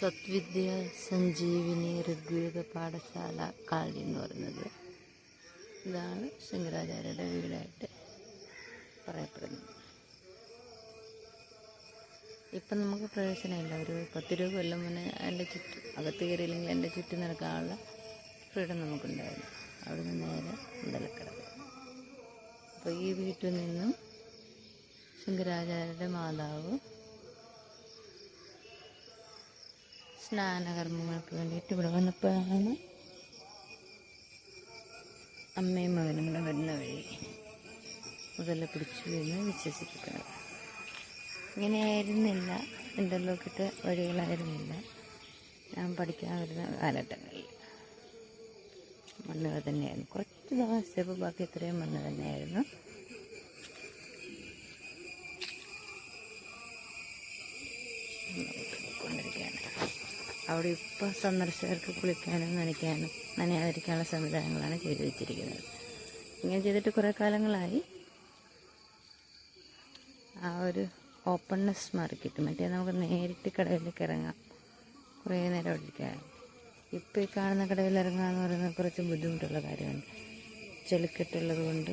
സത്വിദ്യ സഞ്ജീവിനി ഋഗ്വേദ പാഠശാല കാളി എന്ന് പറയുന്നത്. ഇതാണ് ശങ്കരാചാര്യരുടെ വീടായിട്ട് പറയപ്പെടുന്നത്. ഇപ്പം നമുക്ക് പ്രവേശനമില്ല. ഒരു പത്ത് രൂപ കൊല്ലം മുന്നേ എന്റെ ചുറ്റും അകത്ത് കയറിയില്ലെങ്കിൽ എന്റെ ചുറ്റും നടക്കാനുള്ള ഫ്രീഡം നമുക്കുണ്ടായിരുന്നു. അവിടെ നിന്ന് നേരെ മുതലക്കടവ് അപ്പോൾ ഈ വീട്ടിൽ നിന്നും ശങ്കരാചാര്യരുടെ മാതാവ് സ്നാനകർമ്മങ്ങൾക്ക് വേണ്ടിയിട്ട് ഇവിടെ വന്നപ്പോഴാണ് അമ്മയും മകനും കൂടെ വരുന്ന വഴി മുതല പിടിച്ചു എന്ന് വിശ്വസിക്കുന്നത്. ഇങ്ങനെയായിരുന്നില്ല. ഇന്റർലോക്കിട്ട് വഴികളായിരുന്നില്ല. ഞാൻ പഠിക്കാൻ വരുന്ന കാലഘട്ടങ്ങളിൽ. മണ്ണുകൾ തന്നെയായിരുന്നു. കുറച്ച് ദിവസം ബാക്കി ഇത്രയും മണ്ണ് തന്നെയായിരുന്നു. അവിടെ ഇപ്പോൾ സന്ദർശകർക്ക് കുളിക്കാനും നനയ്ക്കാനും നനയാതിരിക്കാനുള്ള സംവിധാനങ്ങളാണ് ചെയ്തു വെച്ചിരിക്കുന്നത്. ഇങ്ങനെ ചെയ്തിട്ട് കുറേ കാലങ്ങളായി. ആ ഒരു ഓപ്പൺനെസ് മാറിക്കിട്ടും. മറ്റേ നമുക്ക് നേരിട്ട് കടയിലേക്ക് ഇറങ്ങാം. കുറേ നേരം അവിടെ ഇരിക്കാം. ഇപ്പോൾ ഈ കാണുന്ന കടയിൽ ഇറങ്ങുക എന്ന് പറയുന്നത് കുറച്ച് ബുദ്ധിമുട്ടുള്ള കാര്യമാണ്. ചെളിക്കെട്ടുള്ളത് കൊണ്ട്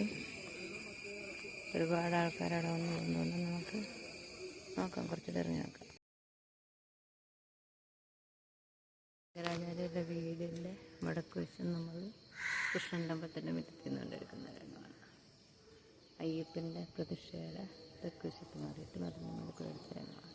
ഒരുപാട് ആൾക്കാരവിടെ വന്നു വന്ന് പോകുന്നതുകൊണ്ട് നമുക്ക് നോക്കാം. കുറച്ച് ഇറങ്ങി നോക്കാം. രാജാരുടെ വീടിന്റെ വടക്ക് വശം നമ്മൾ കൃഷ്ണന്റെ മുറ്റത്ത് മുറ്റത്തിൽ നിന്നുകൊണ്ടിരിക്കുന്ന രംഗമാണ്. അയ്യപ്പന്റെ പ്രതിഷ്ഠയുടെ തെക്ക് വശത്ത് മാറിയിട്ട് മരുന്ന് നമുക്ക് എടുത്ത രംഗമാണ്.